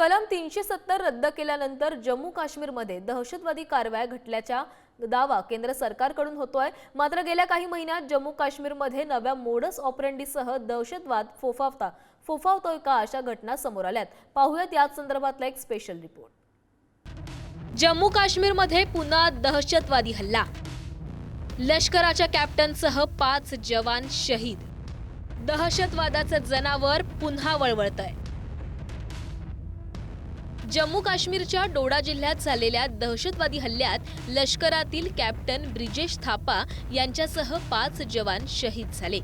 कलम तीनशे सत्तर रद्द केल्यानंतर जम्मू काश्मीरमध्ये दहशतवादी कारवाया घटल्याच्या दावा केंद्र सरकारकडून होतोय. मात्र गेल्या काही महिन्यात जम्मू काश्मीरमध्ये नव्या मोडस ऑपरेंडीसह दहशतवाद फोफावता फोफावतोय का अशा घटना समोर आल्यात. पाहूयात याच संदर्भातला एक स्पेशल रिपोर्ट जम्मू काश्मीरमध्ये पुन्हा दहशतवादी हल्ला. लष्कराच्या कॅप्टनसह पाच जवान शहीद. दहशतवादाचं जनावर पुन्हा वळवळतंय. जम्मू काश्मीरच्या डोडा जिल्ह्यात झालेल्या दहशतवादी हल्ल्यात लष्करातील कॅप्टन ब्रिजेश थापा यांच्यासह पाच जवान शहीद झाले.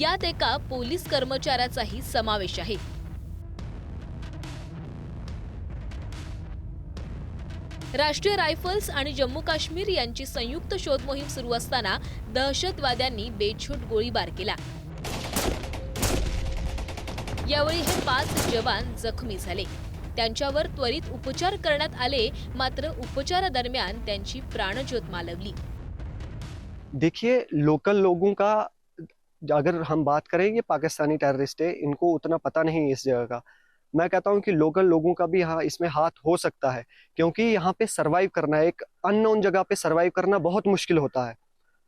यात एका पोलीस कर्मचाऱ्याचाही समावेश आहे. राष्ट्रीय रायफल्स आणि जम्मू काश्मीर यांची संयुक्त शोध मोहीम सुरू असताना दहशतवाद्यांनी बेछूट गोळीबार केला. यावेळी हे पाच जवान जखमी झाले. त्यांच्यावर त्वरित उपचार करण्यात आले, मात्र उपचारादरम्यान त्यांची प्राणज्योत मालवली. देखिए लोकल लोगों का, अगर हम बात करें, ये पाकिस्तानी टेररिस्ट है, इनको उतना पता नहीं है इस जगह का। मैं कहता हूँ कि लोकल लोगों का भी यहाँ इसमें हाथ हो सकता है, क्योंकि यहाँ पे सरवाइव करना, एक अननोन जगह पे सरवाइव करना बहुत मुश्किल होता है।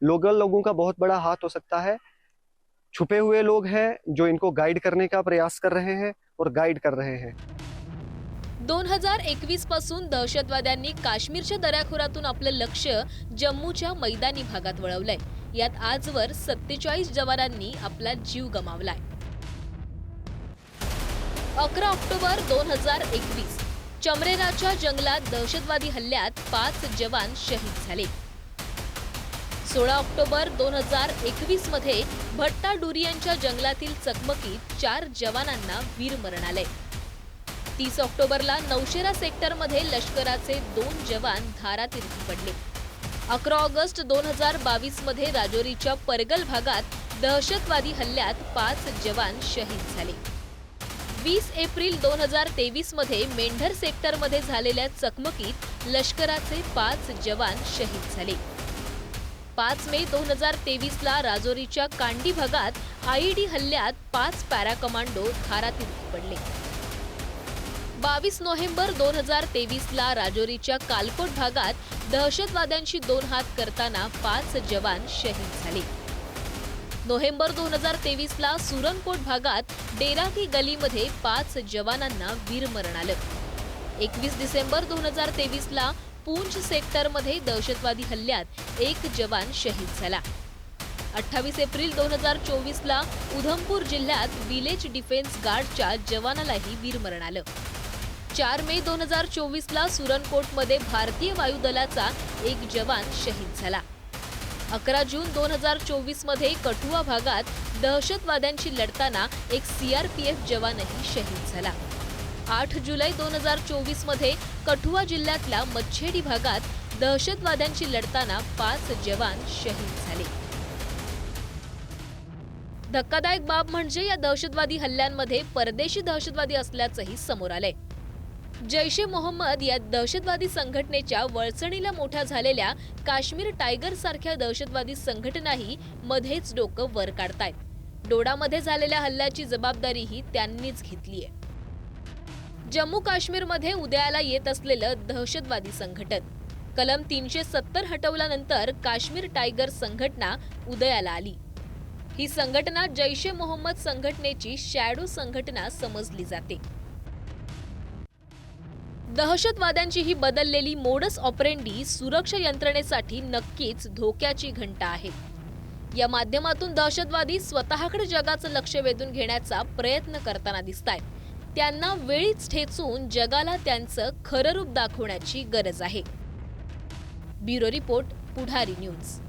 लोकल लोगों का बहुत बड़ा हाथ हो सकता है। छुपे हुए लोग हैं, जो इनको गाइड करने का प्रयास कर रहे हैं और गाइड कर रहे हैं। दोन हजार एकवीसपासून दहशतवाद्यांनी काश्मीरच्या दऱ्याखोरातून आपलं लक्ष जम्मूच्या मैदानी भागात वळवलंय. यात आजवर सत्तेचाळीस जवानांनी आपला जीव गमावलाय. अकरा ऑक्टोबर दोन हजार एकवीस चमरेराच्या जंगलात दहशतवादी हल्ल्यात पाच जवान शहीद झाले. सोळा ऑक्टोबर दोन हजार एकवीसमध्ये भट्टा डुरियांच्या जंगलातील चकमकीत चार जवानांना वीरमरण आले तीस ऑक्टोबरला नौशेरा सेक्टरमध्ये लष्कराचे दोन जवान धारातीर्थी पडले. अकरा ऑगस्ट दोन हजार बावीसमध्ये राजौरीच्या परगल भागात दहशतवादी हल्ल्यात पाच जवान शहीद झाले. वीस एप्रिल दोन हजार तेवीसमध्ये मेंढर सेक्टरमध्ये झालेल्या चकमकीत लष्कराचे पाच जवान शहीद झाले. पाच मे दोन हजार तेवीसला राजौरीच्या कांडी भागात आयईडी हल्ल्यात पाच पॅरा कमांडो धारातीर्थी पडले. बावीस नोव्हेंबर दोन हजार तेवीसला राजौरीच्या कालकोट भागात दहशतवाद्यांशी दोन हात करताना पाच जवान शहीद झाले. नोव्हेंबर दोन हजार तेवीसला सुरनकोट भागात डेराकी गलीमध्ये पाच जवानांना वीरमरण आलं. एकवीस डिसेंबर दोन हजार तेवीसला पूंछ सेक्टरमध्ये दहशतवादी हल्ल्यात एक जवान शहीद झाला. अठ्ठावीस एप्रिल दोन हजार चोवीसला उधमपूर जिल्ह्यात विलेज डिफेन्स गार्डच्या जवानालाही वीरमरण आलं. चार मे दोन हजार चोवीसला सुरनकोटमध्ये भारतीय वायुदलाचा एक जवान शहीद झाला. अकरा जून दोन हजार चोवीसमध्ये कठुआ भागात दहशतवाद्यांशी लढताना एक सीआरपीएफ जवानही शहीद झाला. आठ जुलै दोन हजार चोवीसमध्ये कठुआ जिल्ह्यातल्या मच्छेडी भागात दहशतवाद्यांशी लढताना पाच जवान शहीद झाले. धक्कादायक बाब म्हणजे या दहशतवादी हल्ल्यांमध्ये परदेशी दहशतवादी असल्याचंही समोर आलंय. जैश ए मोहम्मद या दहशतवादी संघटनेच्या वळचणीला मोठ्या झालेल्या काश्मीर टायगर सारख्या दहशतवादी संघटनाही मध्येच डोकं वर काढतायत. डोडामध्ये झालेल्या हल्ल्याची जबाबदारीही त्यांनीच घेतली आहे. जम्मू काश्मीरमध्ये उदयाला येत असलेलं दहशतवादी संघटन. कलम तीनशे सत्तर हटवल्यानंतर काश्मीर टायगर संघटना उदयाला आली. ही संघटना जैश ए मोहम्मद संघटनेची शॅडो संघटना समजली जाते. दहशतवाद्यांची ही बदललेली मोडस ऑपरेंडी सुरक्षा यंत्रणेसाठी नक्कीच धोक्याची घंटा आहे. या माध्यमातून दहशतवादी स्वतःकडे जगाचं लक्ष वेधून घेण्याचा प्रयत्न करताना दिसतायत. त्यांना वेळीच ठेचून जगाला त्यांचं खरं रूप दाखवण्याची गरज आहे. Bureau report Pudhari news.